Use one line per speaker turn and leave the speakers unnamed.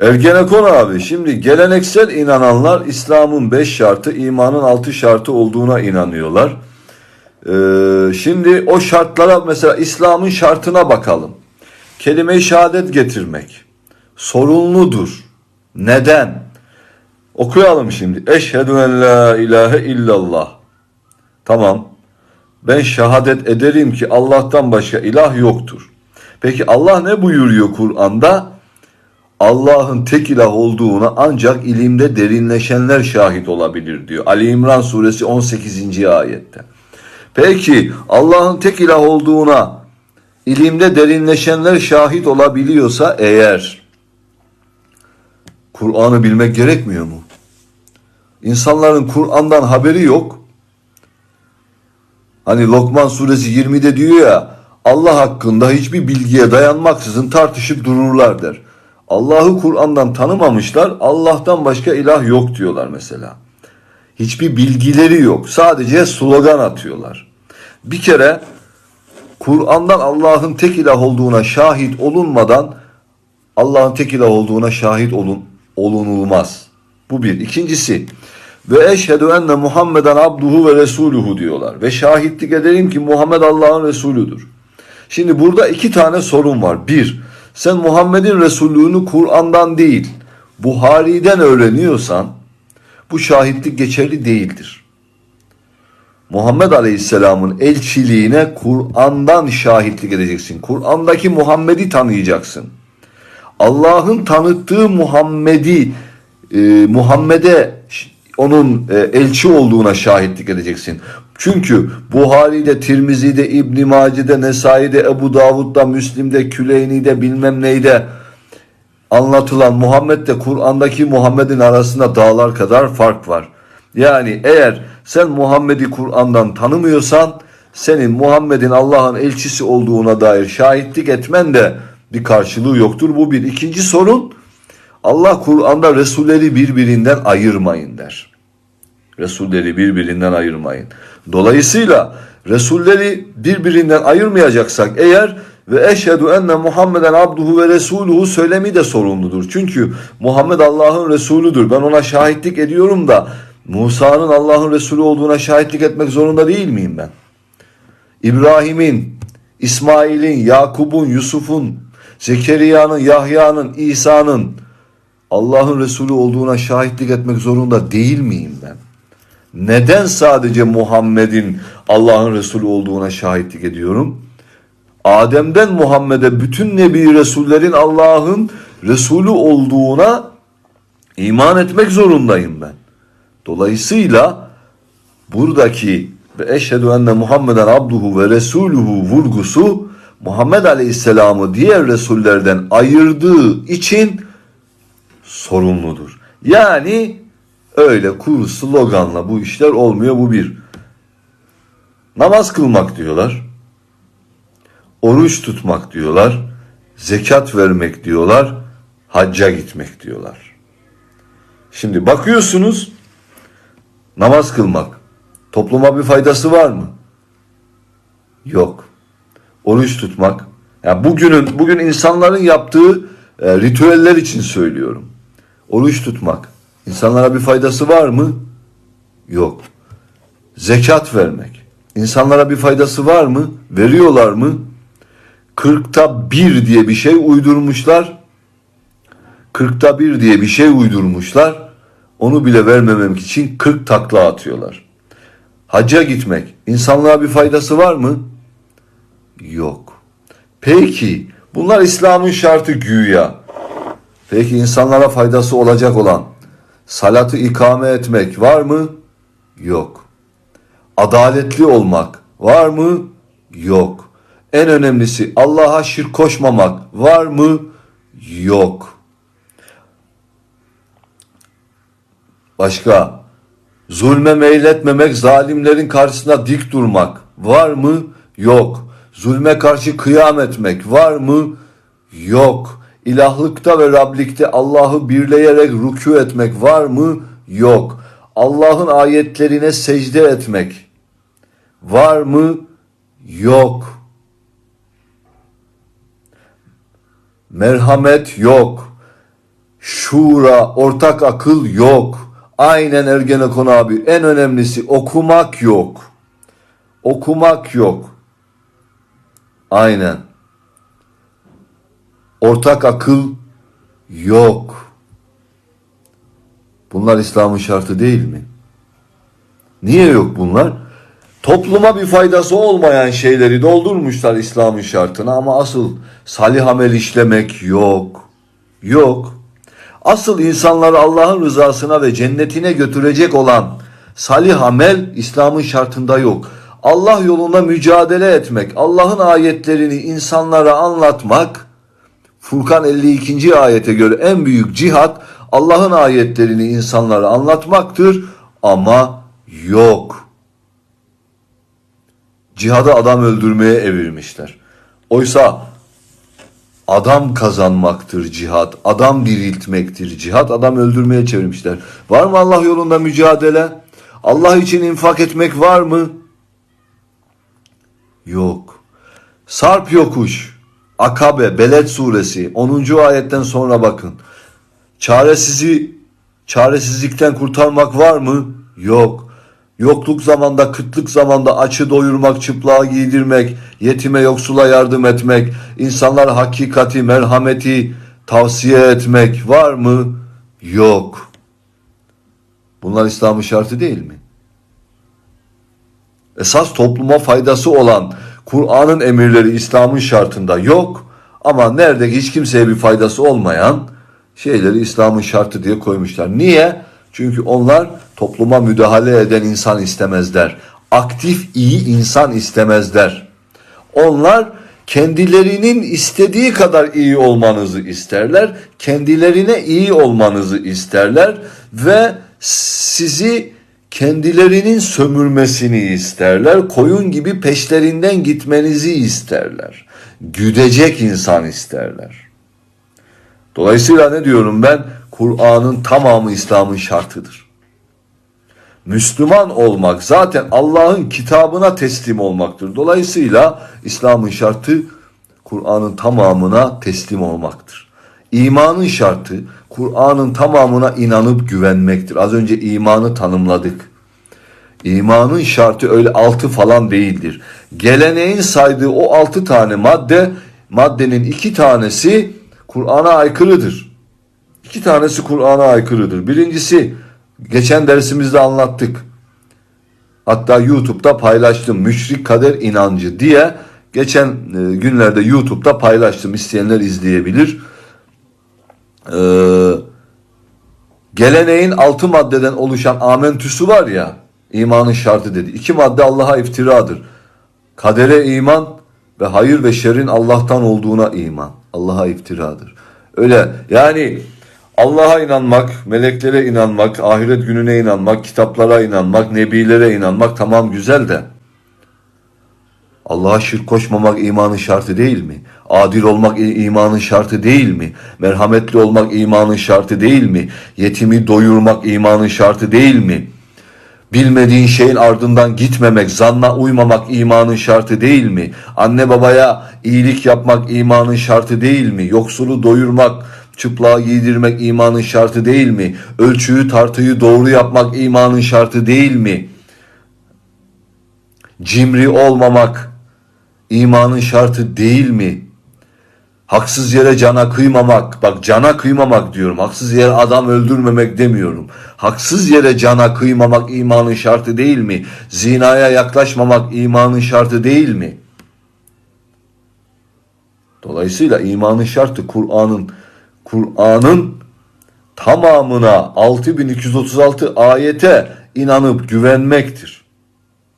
Ergenekon abi şimdi geleneksel inananlar İslam'ın beş şartı, imanın altı şartı olduğuna inanıyorlar. Ee, şimdi o şartlara mesela İslam'ın şartına bakalım. Kelime-i şehadet getirmek sorumludur. Neden? Okuyalım şimdi. Eşhedü en la ilahe illallah. Tamam. Ben şehadet ederim ki Allah'tan başka ilah yoktur. Peki Allah ne buyuruyor Kur'an'da? Allah'ın tek ilah olduğuna ancak ilimde derinleşenler şahit olabilir diyor. Ali İmran suresi 18. ayette. Peki Allah'ın tek ilah olduğuna ilimde derinleşenler şahit olabiliyorsa eğer Kur'an'ı bilmek gerekmiyor mu? İnsanların Kur'an'dan haberi yok. Hani Lokman suresi 20'de diyor ya Allah hakkında hiçbir bilgiye dayanmaksızın tartışıp dururlar der. Allah'ı Kur'an'dan tanımamışlar. Allah'tan başka ilah yok diyorlar mesela. Hiçbir bilgileri yok. Sadece slogan atıyorlar. Bir kere Kur'an'dan Allah'ın tek ilah olduğuna şahit olunmadan Allah'ın tek ilah olduğuna şahit olun, olunulmaz. Bu bir. İkincisi ve eşhedü enne Muhammeden abduhu ve resuluhu diyorlar. Ve şahitlik ederim ki Muhammed Allah'ın Resulüdür. Şimdi burada iki tane sorun var. Bir, sen Muhammed'in Resullüğünü Kur'an'dan değil, Buhari'den öğreniyorsan bu şahitlik geçerli değildir. Muhammed Aleyhisselam'ın elçiliğine Kur'an'dan şahitlik edeceksin. Kur'an'daki Muhammed'i tanıyacaksın. Allah'ın tanıttığı Muhammed'i e, Muhammed'e onun e, elçi olduğuna şahitlik edeceksin. Çünkü Buhari'de, Tirmizi'de, İbn Mace'de, Nesai'de, Ebu Davud'da, Müslim'de, Küleyni'de bilmem neyde anlatılan Muhammed'le Kur'an'daki Muhammed'in arasında dağlar kadar fark var. Yani eğer sen Muhammed'i Kur'an'dan tanımıyorsan senin Muhammed'in Allah'ın elçisi olduğuna dair şahitlik etmen de bir karşılığı yoktur. Bu bir. İkinci sorun Allah Kur'an'da Resulleri birbirinden ayırmayın der. Resulleri birbirinden ayırmayın. Dolayısıyla Resulleri birbirinden ayırmayacaksak eğer ve eşhedü enne Muhammeden abduhu ve resuluhu söylemi de sorumludur. Çünkü Muhammed Allah'ın Resulüdür. Ben ona şahitlik ediyorum da Musa'nın Allah'ın Resulü olduğuna şahitlik etmek zorunda değil miyim ben? İbrahim'in, İsmail'in, Yakub'un, Yusuf'un, Zekeriya'nın, Yahya'nın, İsa'nın Allah'ın Resulü olduğuna şahitlik etmek zorunda değil miyim ben? Neden sadece Muhammed'in Allah'ın Resulü olduğuna şahitlik ediyorum? Adem'den Muhammed'e bütün Nebi Resullerin Allah'ın Resulü olduğuna iman etmek zorundayım ben. Dolayısıyla buradaki ve eşhedü enne Muhammeden abduhu ve resuluhu vurgusu Muhammed Aleyhisselam'ı diğer Resullerden ayırdığı için sorumludur. Yani öyle kuru sloganla bu işler olmuyor bu bir. Namaz kılmak diyorlar. Oruç tutmak diyorlar. Zekat vermek diyorlar. Hacca gitmek diyorlar. Şimdi bakıyorsunuz namaz kılmak topluma bir faydası var mı? Yok. Oruç tutmak. Yani bugünün bugün insanların yaptığı e, ritüeller için söylüyorum. Oruç tutmak insanlara bir faydası var mı? Yok. Zekat vermek insanlara bir faydası var mı? Veriyorlar mı? Kırkta bir diye bir şey uydurmuşlar. Kırkta bir diye bir şey uydurmuşlar. Onu bile vermemek için kırk takla atıyorlar. Hacca gitmek insanlığa bir faydası var mı? Yok. Peki bunlar İslam'ın şartı güya. Peki insanlara faydası olacak olan salatı ikame etmek var mı? Yok. Adaletli olmak var mı? Yok. En önemlisi Allah'a şirk koşmamak var mı? Yok. Başka zulme meyletmemek, zalimlerin karşısında dik durmak var mı? Yok. Zulme karşı kıyam etmek var mı? Yok. İlahlıkta ve Rablikte Allah'ı birleyerek rükû etmek var mı? Yok. Allah'ın ayetlerine secde etmek var mı? Yok. Merhamet yok. şuura, ortak akıl yok. Aynen Ergenekon abi. En önemlisi okumak yok. Okumak yok. Aynen. Ortak akıl yok. Bunlar İslam'ın şartı değil mi? Niye yok bunlar? Topluma bir faydası olmayan şeyleri doldurmuşlar İslam'ın şartına ama asıl salih amel işlemek yok. Yok. Asıl insanları Allah'ın rızasına ve cennetine götürecek olan salih amel İslam'ın şartında yok. Allah yolunda mücadele etmek, Allah'ın ayetlerini insanlara anlatmak, Furkan 52. ayete göre en büyük cihat Allah'ın ayetlerini insanlara anlatmaktır ama yok. Cihadı adam öldürmeye evirmişler. Oysa adam kazanmaktır cihat, adam diriltmektir cihat, adam öldürmeye çevirmişler. Var mı Allah yolunda mücadele? Allah için infak etmek var mı? Yok. Sarp yokuş, Akabe, Beled suresi 10. ayetten sonra bakın. Çaresizi çaresizlikten kurtarmak var mı? Yok. Yokluk zamanda, kıtlık zamanda açı doyurmak, çıplağı giydirmek, yetime yoksula yardım etmek, insanlar hakikati, merhameti tavsiye etmek var mı? Yok. Bunlar İslam'ın şartı değil mi? Esas topluma faydası olan Kur'an'ın emirleri İslam'ın şartında yok ama nerede hiç kimseye bir faydası olmayan şeyleri İslam'ın şartı diye koymuşlar. Niye? Çünkü onlar topluma müdahale eden insan istemezler. Aktif iyi insan istemezler. Onlar kendilerinin istediği kadar iyi olmanızı isterler. Kendilerine iyi olmanızı isterler ve sizi kendilerinin sömürmesini isterler. Koyun gibi peşlerinden gitmenizi isterler. Güdecek insan isterler. Dolayısıyla ne diyorum ben? Kur'an'ın tamamı İslam'ın şartıdır. Müslüman olmak zaten Allah'ın kitabına teslim olmaktır. Dolayısıyla İslam'ın şartı Kur'an'ın tamamına teslim olmaktır. İmanın şartı Kur'an'ın tamamına inanıp güvenmektir. Az önce imanı tanımladık. İmanın şartı öyle altı falan değildir. Geleneğin saydığı o altı tane madde, maddenin iki tanesi Kur'an'a aykırıdır. İki tanesi Kur'an'a aykırıdır. Birincisi geçen dersimizde anlattık. Hatta YouTube'da paylaştım. Müşrik kader inancı diye geçen e, günlerde YouTube'da paylaştım. İsteyenler izleyebilir. Ee, geleneğin altı maddeden oluşan amentüsü var ya imanın şartı dedi. İki madde Allah'a iftiradır. Kadere iman ve hayır ve şerrin Allah'tan olduğuna iman. Allah'a iftiradır. Öyle yani Allah'a inanmak, meleklere inanmak, ahiret gününe inanmak, kitaplara inanmak, nebilere inanmak tamam güzel de Allah'a şirk koşmamak imanın şartı değil mi? Adil olmak imanın şartı değil mi? Merhametli olmak imanın şartı değil mi? Yetimi doyurmak imanın şartı değil mi? Bilmediğin şeyin ardından gitmemek, zanna uymamak imanın şartı değil mi? Anne babaya iyilik yapmak imanın şartı değil mi? Yoksulu doyurmak, çıplağı giydirmek imanın şartı değil mi? Ölçüyü tartıyı doğru yapmak imanın şartı değil mi? Cimri olmamak imanın şartı değil mi? Haksız yere cana kıymamak, bak cana kıymamak diyorum. Haksız yere adam öldürmemek demiyorum. Haksız yere cana kıymamak imanın şartı değil mi? Zinaya yaklaşmamak imanın şartı değil mi? Dolayısıyla imanın şartı Kur'an'ın Kur'an'ın tamamına 6236 ayete inanıp güvenmektir.